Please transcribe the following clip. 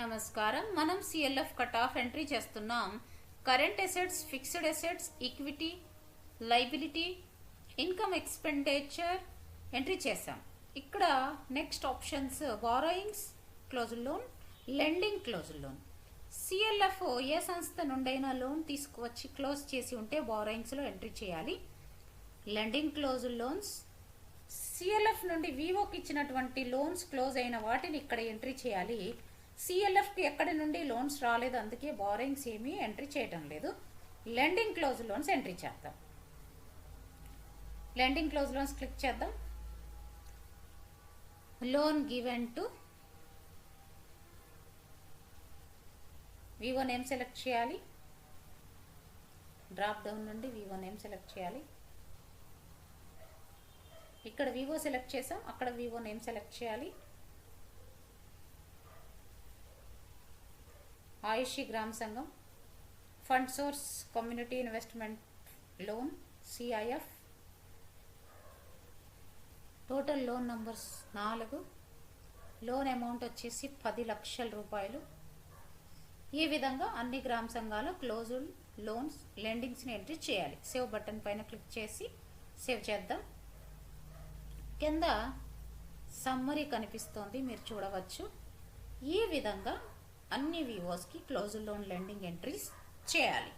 నమస్కారం. మనం CLF cut off entry చేస్తున్నాం. Current assets fixed assets equity liability income expenditure entry చేసాం ఇక్కడ next options borrowings close loan lending close loan CLF ఏ సంస్థ నుండైనా loan తీసుకువచ్చి క్లోజ్ చేసి ఉంటే బారోయింగ్స్లో ఎంట్రీ చేయాలి. లెండింగ్ క్లోజ్ లోన్స్ సిఎల్ఎఫ్ నుండి వివోకి ఇచ్చినటువంటి లోన్స్ క్లోజ్ అయిన వాటిని ఇక్కడ ఎంట్రీ చేయాలి. సిఎల్ఎఫ్కి ఎక్కడి నుండి లోన్స్ రాలేదు అందుకే బారోయింగ్స్ ఏమీ ఎంట్రీ చేయటం లేదు. లెండింగ్ క్లోజ్ లోన్స్ ఎంట్రీ చేద్దాం. లెండింగ్ క్లోజ్ లోన్స్ క్లిక్ చేద్దాం. Loan given to VO name select చేయాలి? డ్రాప్ డౌన్ నుండి వివో నేమ్ సెలెక్ట్ చేయాలి? ఇక్కడ వివో సెలెక్ట్ చేసాం అక్కడ వివో నేమ్ సెలెక్ట్ చేయాలి? ఆయుషి గ్రామ సంఘం fund source community investment loan CIF total loan numbers నాలుగు. లోన్ అమౌంట్ వచ్చేసి పది లక్షల రూపాయలు. ఈ విధంగా అన్ని గ్రామ సంఘాలు క్లోజ్డ్ లోన్స్ లెండింగ్స్ని ఎంట్రీ చేయాలి. సేవ్ బటన్ పైన క్లిక్ చేసి సేవ్ చేద్దాం. కింద సమ్మరీ కనిపిస్తోంది మీరు చూడవచ్చు. ఈ విధంగా అన్ని వివోస్కి క్లోజ్ లోన్ లెండింగ్ ఎంట్రీస్ చేయాలి.